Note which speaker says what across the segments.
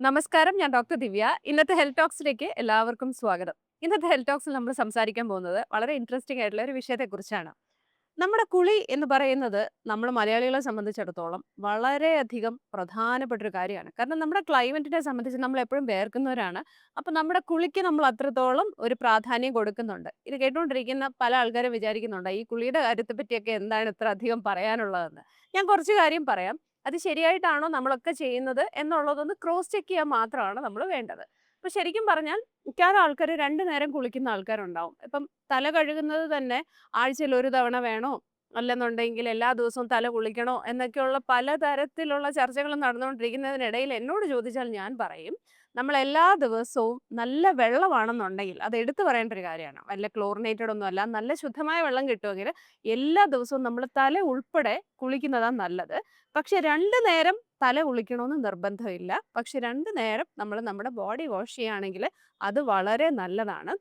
Speaker 1: നമസ്കാരം ഞാൻ ഡോക്ടർ ദിവ്യ. ഇന്നത്തെ ഹെൽത്ത് ടോക്സിലേക്ക് എല്ലാവർക്കും സ്വാഗതം. ഇന്നത്തെ ഹെൽത്ത് ടോക്സിൽ നമ്മൾ സംസാരിക്കാൻ പോകുന്നത് വളരെ ഇൻട്രസ്റ്റിംഗ് ആയിട്ടുള്ള ഒരു വിഷയത്തെക്കുറിച്ചാണ്. നമ്മുടെ കുളി എന്ന് പറയുന്നത് നമ്മൾ മലയാളികളെ സംബന്ധിച്ചിടത്തോളം വളരെയധികം പ്രധാനപ്പെട്ട ഒരു കാര്യമാണ്. കാരണം നമ്മുടെ ക്ലൈമറ്റിനെ സംബന്ധിച്ച് നമ്മൾ എപ്പോഴും വേർക്കുന്നവരാണ്. അപ്പം നമ്മുടെ കുളിക്ക് നമ്മൾ അത്രത്തോളം ഒരു പ്രാധാന്യം കൊടുക്കുന്നുണ്ട്. ഇത് കേട്ടുകൊണ്ടിരിക്കുന്ന പല ആൾക്കാരും വിചാരിക്കുന്നുണ്ട് ഈ കുളിയുടെ കാര്യത്തെ പറ്റിയൊക്കെ എന്താണ് ഇത്ര അധികം പറയാനുള്ളതെന്ന്? ഞാൻ കുറച്ച് കാര്യം പറയാം. അത് ശരിയായിട്ടാണോ നമ്മളൊക്കെ ചെയ്യുന്നത് എന്നുള്ളതൊന്ന് ക്രോസ് ചെക്ക് ചെയ്യാൻ മാത്രമാണ് നമ്മൾ വേണ്ടത്. അപ്പൊ ശരിക്കും പറഞ്ഞാൽ മിക്കവാറും ആൾക്കാർ രണ്ടു നേരം കുളിക്കുന്ന ആൾക്കാരുണ്ടാവും. ഇപ്പം തല കഴുകുന്നത് തന്നെ ആഴ്ചയിൽ ഒരു തവണ വേണോ? അല്ലെന്നുണ്ടെങ്കിൽ എല്ലാ ദിവസവും തല കുളിക്കണോ എന്നൊക്കെയുള്ള പലതരത്തിലുള്ള ചർച്ചകൾ നടന്നുകൊണ്ടിരിക്കുന്നതിനിടയിൽ എന്നോട് ചോദിച്ചാൽ ഞാൻ പറയും നമ്മൾ എല്ലാ ദിവസവും നല്ല വെള്ളമാണെന്നുണ്ടെങ്കിൽ അത് എടുത്തു പറയേണ്ട ഒരു കാര്യമാണ്. വല്ല ക്ലോറിനേറ്റഡ് ഒന്നും അല്ല നല്ല ശുദ്ധമായ വെള്ളം കിട്ടുമെങ്കിൽ എല്ലാ ദിവസവും നമ്മൾ തല ഉൾപ്പെടെ കുളിക്കുന്നതാണ് നല്ലത്. പക്ഷെ രണ്ട് നേരം തല കുളിക്കണമെന്ന് നിർബന്ധമില്ല. പക്ഷെ രണ്ട് നേരം നമ്മൾ നമ്മുടെ ബോഡി വാഷ് ചെയ്യുകയാണെങ്കിൽ അത് വളരെ നല്ലതാണ്.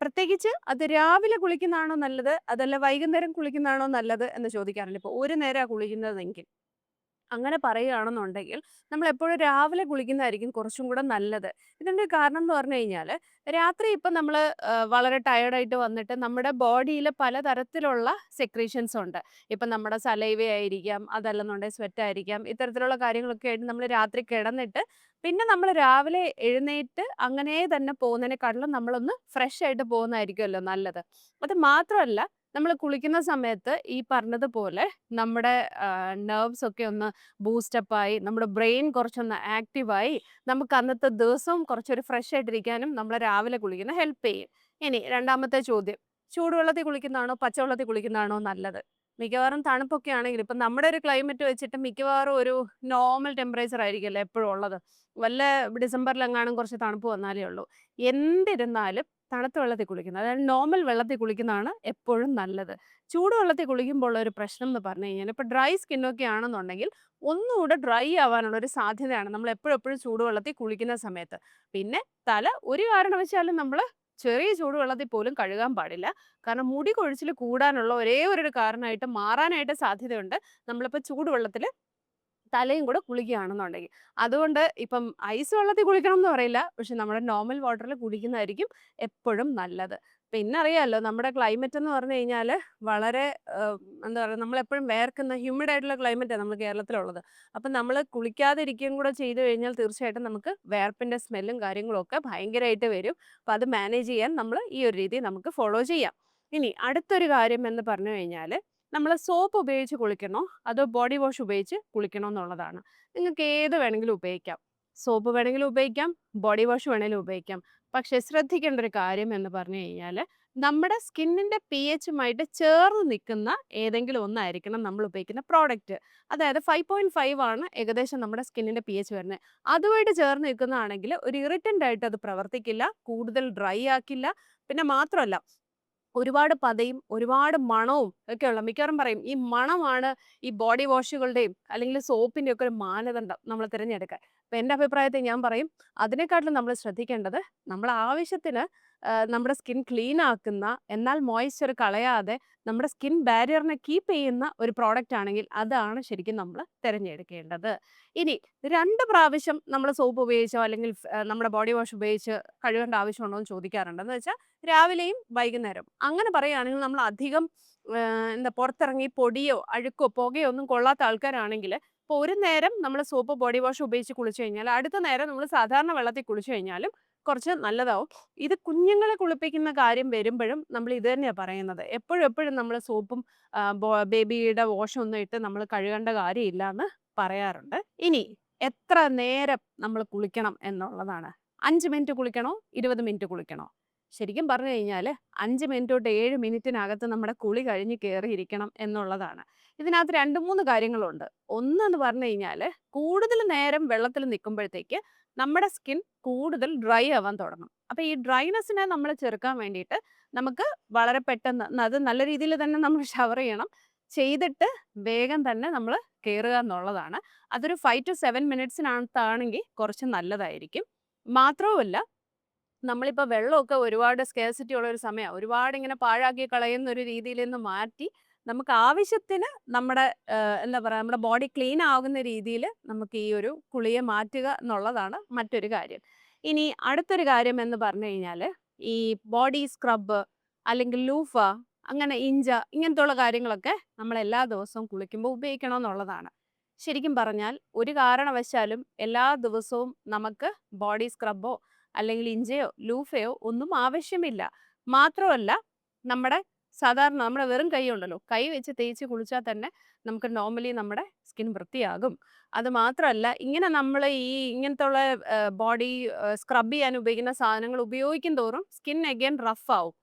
Speaker 1: പ്രത്യേകിച്ച് അത് രാവിലെ കുളിക്കുന്നതാണോ നല്ലത് അതല്ല വൈകുന്നേരം കുളിക്കുന്നതാണോ നല്ലത് എന്ന് ചോദിക്കാറുണ്ട്. ഇപ്പോൾ ഒരു നേരം കുളിക്കുന്നതെങ്കിൽ. അങ്ങനെ പറയുകയാണെന്നുണ്ടെങ്കിൽ നമ്മൾ എപ്പോഴും രാവിലെ കുളിക്കുന്നതായിരിക്കും കുറച്ചും കൂടെ നല്ലത്. ഇതിന്റെ കാരണം എന്ന് പറഞ്ഞു കഴിഞ്ഞാൽ രാത്രി ഇപ്പം നമ്മൾ വളരെ ടയർഡായിട്ട് വന്നിട്ട് നമ്മുടെ ബോഡിയിൽ പലതരത്തിലുള്ള സെക്രീഷൻസ് ഉണ്ട്. ഇപ്പം നമ്മുടെ സലൈവ ആയിരിക്കാം അതല്ലെന്നുണ്ടെങ്കിൽ സ്വെറ്റ് ആയിരിക്കാം ഇത്തരത്തിലുള്ള കാര്യങ്ങളൊക്കെ ആയിട്ട് നമ്മൾ രാത്രി കിടന്നിട്ട് പിന്നെ നമ്മൾ രാവിലെ എഴുന്നേറ്റ് അങ്ങനെ തന്നെ പോകുന്നതിനെക്കാട്ടിലും നമ്മളൊന്ന് ഫ്രഷ് ആയിട്ട് പോകുന്നതായിരിക്കുമല്ലോ നല്ലത്. അത് മാത്രമല്ല നമ്മൾ കുളിക്കുന്ന സമയത്ത് ഈ പറഞ്ഞതുപോലെ നമ്മുടെ നെർവ്സ് ഒക്കെ ഒന്ന് ബൂസ്റ്റപ്പായി നമ്മുടെ ബ്രെയിൻ കുറച്ചൊന്ന് ആക്റ്റീവായി നമുക്ക് അന്നത്തെ ദിവസവും കുറച്ചൊരു ഫ്രഷ് ആയിട്ടിരിക്കാനും നമ്മൾ രാവിലെ കുളിക്കുന്ന ഹെൽപ്പ് ചെയ്യും. ഇനി രണ്ടാമത്തെ ചോദ്യം ചൂടുവെള്ളത്തിൽ കുളിക്കുന്നതാണോ പച്ചവെള്ളത്തിൽ കുളിക്കുന്നതാണോ നല്ലത്? മിക്കവാറും തണുപ്പൊക്കെ ആണെങ്കിൽ ഇപ്പം നമ്മുടെ ഒരു ക്ലൈമറ്റ് വെച്ചിട്ട് മിക്കവാറും ഒരു നോർമൽ ടെമ്പറേച്ചർ ആയിരിക്കുമല്ലോ എപ്പോഴും ഉള്ളത്. വല്ല ഡിസംബറിലെങ്ങാനും കുറച്ച് തണുപ്പ് വന്നാലേ ഉള്ളൂ. എന്തിരുന്നാലും തണുത്ത വെള്ളത്തിൽ കുളിക്കുന്നത്. അതായത് നോർമൽ വെള്ളത്തിൽ കുളിക്കുന്നതാണ് എപ്പോഴും നല്ലത്. ചൂടുവെള്ളത്തിൽ കുളിക്കുമ്പോൾ ഉള്ള ഒരു പ്രശ്നം എന്ന് പറഞ്ഞു കഴിഞ്ഞാൽ ഇപ്പോൾ ഡ്രൈ സ്കിന്നൊക്കെ ആണെന്നുണ്ടെങ്കിൽ ഒന്നുകൂടെ ഡ്രൈ ആവാനുള്ള ഒരു സാധ്യതയാണ് നമ്മൾ എപ്പോഴെപ്പോഴും എപ്പോഴും ചൂടുവെള്ളത്തിൽ കുളിക്കുന്ന സമയത്ത്. പിന്നെ തല ഒരു കാരണവശാലും നമ്മൾ ചെറിയ ചൂടുവെള്ളത്തിൽ പോലും കഴുകാൻ പാടില്ല. കാരണം മുടി കൊഴിച്ചിൽ കൂടാനുള്ള ഒരേ ഒരു കാരണമായിട്ട് മാറാനായിട്ട് സാധ്യതയുണ്ട്. നമ്മളിപ്പോൾ ചൂടുവെള്ളത്തിൽ തലയും കൂടെ കുളിക്കുകയാണെന്നുണ്ടെങ്കിൽ. അതുകൊണ്ട് ഇപ്പം ഐസ് വെള്ളത്തിൽ കുളിക്കണം എന്ന് പറയില്ല. പക്ഷെ നമ്മുടെ നോർമൽ വാട്ടറിൽ കുളിക്കുന്നതായിരിക്കും എപ്പോഴും നല്ലത്. പിന്നെ അറിയാമല്ലോ നമ്മുടെ ക്ലൈമറ്റ് എന്ന് പറഞ്ഞു കഴിഞ്ഞാൽ വളരെ എന്താ പറയുക നമ്മളെപ്പോഴും വേർക്കുന്ന ഹ്യൂമിഡ് ആയിട്ടുള്ള ക്ലൈമറ്റാണ് നമ്മൾ കേരളത്തിലുള്ളത്. അപ്പം നമ്മൾ കുളിക്കാതിരിക്കുകയും കൂടെ ചെയ്തു കഴിഞ്ഞാൽ തീർച്ചയായിട്ടും നമുക്ക് വേർപ്പിന്റെ സ്മെല്ലും കാര്യങ്ങളും ഒക്കെ ഭയങ്കരമായിട്ട് വരും. അപ്പം അത് മാനേജ് ചെയ്യാൻ നമ്മൾ ഈ ഒരു രീതി നമുക്ക് ഫോളോ ചെയ്യാം. ഇനി അടുത്തൊരു കാര്യം എന്ന് പറഞ്ഞു കഴിഞ്ഞാൽ നമ്മൾ സോപ്പ് ഉപയോഗിച്ച് കുളിക്കണോ? അതോ ബോഡി വാഷ് ഉപയോഗിച്ച് കുളിക്കണോ എന്നുള്ളതാണ്. നിങ്ങൾക്ക് ഏത് വേണമെങ്കിലും ഉപയോഗിക്കാം. സോപ്പ് വേണമെങ്കിലും ഉപയോഗിക്കാം ബോഡി വാഷ് വേണമെങ്കിലും ഉപയോഗിക്കാം. പക്ഷെ ശ്രദ്ധിക്കേണ്ട ഒരു കാര്യം എന്ന് പറഞ്ഞു കഴിഞ്ഞാൽ നമ്മുടെ സ്കിന്നിന്റെ പി എച്ചുമായിട്ട് ചേർന്ന് നിൽക്കുന്ന ഏതെങ്കിലും ഒന്നായിരിക്കണം നമ്മൾ ഉപയോഗിക്കുന്ന പ്രോഡക്റ്റ്. അതായത് ഫൈവ് പോയിന്റ് ഫൈവ് ആണ് ഏകദേശം നമ്മുടെ സ്കിന്നിന്റെ പി എച്ച് വരുന്നത്. അതുമായിട്ട് ചേർന്ന് നിൽക്കുന്നതാണെങ്കിൽ ഒരു ഇറിറ്റന്റ് ആയിട്ട് അത് പ്രവർത്തിക്കില്ല കൂടുതൽ ഡ്രൈ ആക്കില്ല. പിന്നെ മാത്രമല്ല ഒരുപാട് പതയും ഒരുപാട് മണവും ഒക്കെയുള്ള. മിക്കവാറും പറയും ഈ മണമാണ് ഈ ബോഡി വാഷുകളുടെയും അല്ലെങ്കിൽ സോപ്പിന്റെ ഒക്കെ ഒരു മാനദണ്ഡം നമ്മൾ തിരഞ്ഞെടുക്കാൻ. അപ്പം എന്റെ അഭിപ്രായത്തിൽ ഞാൻ പറയും അതിനെക്കാട്ടിലും നമ്മൾ ശ്രദ്ധിക്കേണ്ടത് നമ്മൾ ആവശ്യത്തിന് നമ്മുടെ സ്കിൻ ക്ലീൻ ആക്കുന്ന എന്നാൽ മോയ്സ്ചർ കളയാതെ നമ്മുടെ സ്കിൻ ബാരിയറിനെ കീപ്പ് ചെയ്യുന്ന ഒരു പ്രോഡക്റ്റ് ആണെങ്കിൽ അതാണ് ശരിക്കും നമ്മൾ തിരഞ്ഞെടുക്കേണ്ടത്. ഇനി രണ്ട് പ്രാവശ്യം നമ്മൾ സോപ്പ് ഉപയോഗിച്ചോ അല്ലെങ്കിൽ നമ്മുടെ ബോഡി വാഷ് ഉപയോഗിച്ച് കഴുകേണ്ട ആവശ്യമുണ്ടോ എന്ന് ചോദിക്കാറുണ്ട്. എന്ന് വെച്ചാൽ രാവിലെയും വൈകുന്നേരം. അങ്ങനെ പറയുകയാണെങ്കിൽ നമ്മൾ അധികം എന്താ പുറത്തിറങ്ങി പൊടിയോ അഴുക്കോ പുകയോ ഒന്നും കൊള്ളാത്ത ആൾക്കാരാണെങ്കിൽ ഇപ്പോൾ ഒരു നേരം നമ്മൾ സോപ്പ് ബോഡി വാഷ് ഉപയോഗിച്ച് കുളിച്ചു കഴിഞ്ഞാൽ അടുത്ത നേരം നമ്മൾ സാധാരണ വെള്ളത്തിൽ കുളിച്ചു കഴിഞ്ഞാലും കുറച്ച് നല്ലതാവും. ഇത് കുഞ്ഞുങ്ങളെ കുളിപ്പിക്കുന്ന കാര്യം വരുമ്പോഴും നമ്മൾ ഇത് തന്നെയാണ് പറയുന്നത്. എപ്പോഴും എപ്പോഴും നമ്മൾ സോപ്പും ബേബിയുടെ വാഷും ഒന്നും ഇട്ട് നമ്മൾ കഴുകേണ്ട കാര്യമില്ല എന്ന് പറയാറുണ്ട്. ഇനി എത്ര നേരം നമ്മൾ കുളിക്കണം എന്നുള്ളതാണ്. അഞ്ച് മിനിറ്റ് കുളിക്കണോ? ഇരുപത് മിനിറ്റ് കുളിക്കണോ? ശരിക്കും പറഞ്ഞു കഴിഞ്ഞാൽ അഞ്ച് മിനിറ്റ് തൊട്ട് ഏഴ് മിനിറ്റിനകത്ത് നമ്മുടെ കുളി കഴിഞ്ഞ് കയറിയിരിക്കണം എന്നുള്ളതാണ്. ഇതിനകത്ത് രണ്ട് മൂന്ന് കാര്യങ്ങളുണ്ട്. ഒന്നെന്ന് പറഞ്ഞു കഴിഞ്ഞാൽ കൂടുതൽ നേരം വെള്ളത്തിൽ നിൽക്കുമ്പോഴത്തേക്ക് നമ്മുടെ സ്കിൻ കൂടുതൽ ഡ്രൈ ആവാൻ തുടങ്ങും. അപ്പോൾ ഈ ഡ്രൈനെസ്സിനെ നമ്മൾ ചെറുക്കാൻ വേണ്ടിയിട്ട് നമുക്ക് വളരെ പെട്ടെന്ന് അത് നല്ല രീതിയിൽ തന്നെ നമ്മൾ ഷവർ ചെയ്യണം. ചെയ്തിട്ട് വേഗം തന്നെ നമ്മൾ കയറുക എന്നുള്ളതാണ്. അതൊരു ഫൈവ് ടു സെവൻ മിനിറ്റ്സിനകത്താണെങ്കിൽ കുറച്ച് നല്ലതായിരിക്കും. മാത്രവുമല്ല നമ്മളിപ്പോൾ വെള്ളമൊക്കെ ഒരുപാട് സ്കേഴ്സിറ്റി ഉള്ള ഒരു സമയമാണ് ഒരുപാട് ഇങ്ങനെ പാഴാക്കി കളയുന്ന ഒരു രീതിയിൽ നിന്ന് മാറ്റി നമുക്ക് ആവശ്യത്തിന് നമ്മുടെ എന്താ പറയുക നമ്മുടെ ബോഡി ക്ലീൻ ആകുന്ന രീതിയിൽ നമുക്ക് ഈ ഒരു കുളിയെ മാറ്റുക എന്നുള്ളതാണ് മറ്റൊരു കാര്യം. ഇനി അടുത്തൊരു കാര്യം എന്ന് പറഞ്ഞു കഴിഞ്ഞാൽ ഈ ബോഡി സ്ക്രബ് അല്ലെങ്കിൽ ലൂഫ അങ്ങനെ ഇഞ്ച ഇങ്ങനത്തുള്ള കാര്യങ്ങളൊക്കെ നമ്മൾ എല്ലാ ദിവസവും കുളിക്കുമ്പോൾ ഉപയോഗിക്കണം എന്നുള്ളതാണ്. ശരിക്കും പറഞ്ഞാൽ ഒരു കാരണവശാലും എല്ലാ ദിവസവും നമുക്ക് ബോഡി സ്ക്രബോ അല്ലെങ്കിൽ ഇഞ്ചയോ ലൂഫയോ ഒന്നും ആവശ്യമില്ല. മാത്രമല്ല നമ്മുടെ സാധാരണ നമ്മുടെ വെറും കൈ ഉണ്ടല്ലോ. കൈ വെച്ച് തേച്ച് കുളിച്ചാൽ തന്നെ നമുക്ക് നോർമലി നമ്മുടെ സ്കിൻ വൃത്തിയാകും. അത് മാത്രമല്ല ഇങ്ങനെ നമ്മൾ ഈ ഇങ്ങനത്തെ ഉള്ള ബോഡി സ്ക്രബ് ചെയ്യാൻ ഉപയോഗിക്കുന്ന സാധനങ്ങൾ ഉപയോഗിക്കും തോറും സ്കിൻ അഗെയിൻ റഫ് ആവും.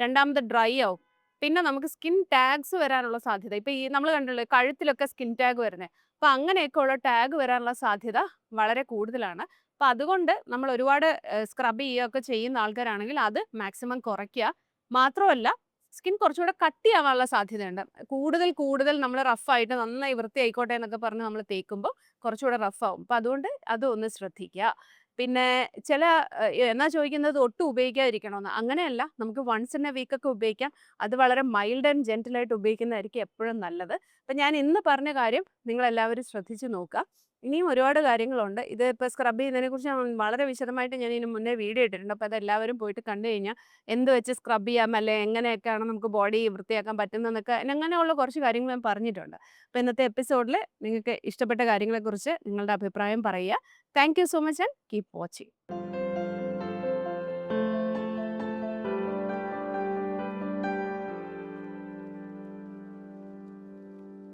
Speaker 1: രണ്ടാമത് ഡ്രൈ ആവും. പിന്നെ നമുക്ക് സ്കിൻ ടാഗ്സ് വരാനുള്ള സാധ്യത. ഇപ്പൊ ഈ നമ്മൾ കണ്ടല്ലോ കഴുത്തിലൊക്കെ സ്കിൻ ടാഗ് വരുന്നത് അപ്പൊ അങ്ങനെയൊക്കെ ഉള്ള ടാഗ് വരാനുള്ള സാധ്യത വളരെ കൂടുതലാണ്. അപ്പൊ അതുകൊണ്ട് നമ്മൾ ഒരുപാട് സ്ക്രബ് ചെയ്യുകയൊക്കെ ചെയ്യുന്ന ആൾക്കാരാണെങ്കിൽ അത് മാക്സിമം കുറയ്ക്കുക. മാത്രമല്ല സ്കിൻ കുറച്ചുകൂടെ കട്ടിയാവാനുള്ള സാധ്യതയുണ്ട്. കൂടുതൽ കൂടുതൽ നമ്മൾ റഫായിട്ട് നന്നായി വൃത്തിയായിക്കോട്ടെ എന്നൊക്കെ പറഞ്ഞ് നമ്മൾ തേക്കുമ്പോൾ കുറച്ചുകൂടെ റഫാവും അപ്പം അതുകൊണ്ട് അതൊന്ന് ശ്രദ്ധിക്കുക. പിന്നെ ചില എന്നാ ചോദിക്കുന്നത്? ഒട്ടും ഉപയോഗിക്കാതിരിക്കണമെന്ന് അങ്ങനെയല്ല. നമുക്ക് വൺസ് ഇൻ എ വീക്ക് ഒക്കെ ഉപയോഗിക്കാം. അത് വളരെ മൈൽഡ് ആൻഡ് ജെന്റിലായിട്ട് ഉപയോഗിക്കുന്നതായിരിക്കും എപ്പോഴും നല്ലത്. അപ്പം ഞാൻ ഇന്ന് പറഞ്ഞ കാര്യം നിങ്ങൾ എല്ലാവരും ശ്രദ്ധിച്ചു നോക്കുക. ഇനിയും ഒരുപാട് കാര്യങ്ങളുണ്ട്. ഇത് ഇപ്പോൾ സ്ക്രബ് ചെയ്യുന്നതിനെ കുറിച്ച് വളരെ വിശദമായിട്ട് ഞാൻ ഇതിന് മുന്നേ വീഡിയോ ഇട്ടിട്ടുണ്ട്. അപ്പോൾ അതെല്ലാവരും പോയിട്ട് കണ്ടു കഴിഞ്ഞാൽ എന്ത് വെച്ച് സ്ക്രബ് ചെയ്യാം? അല്ലെ എങ്ങനെയൊക്കെയാണ് നമുക്ക് ബോഡി വൃത്തിയാക്കാൻ പറ്റുന്നതെന്നൊക്കെ അങ്ങനെയുള്ള കുറച്ച് കാര്യങ്ങൾ ഞാൻ പറഞ്ഞിട്ടുണ്ട്. അപ്പോൾ ഇന്നത്തെ എപ്പിസോഡിൽ നിങ്ങൾക്ക് ഇഷ്ടപ്പെട്ട കാര്യങ്ങളെക്കുറിച്ച് നിങ്ങളുടെ അഭിപ്രായം പറയുക. Thank so much and keep watching.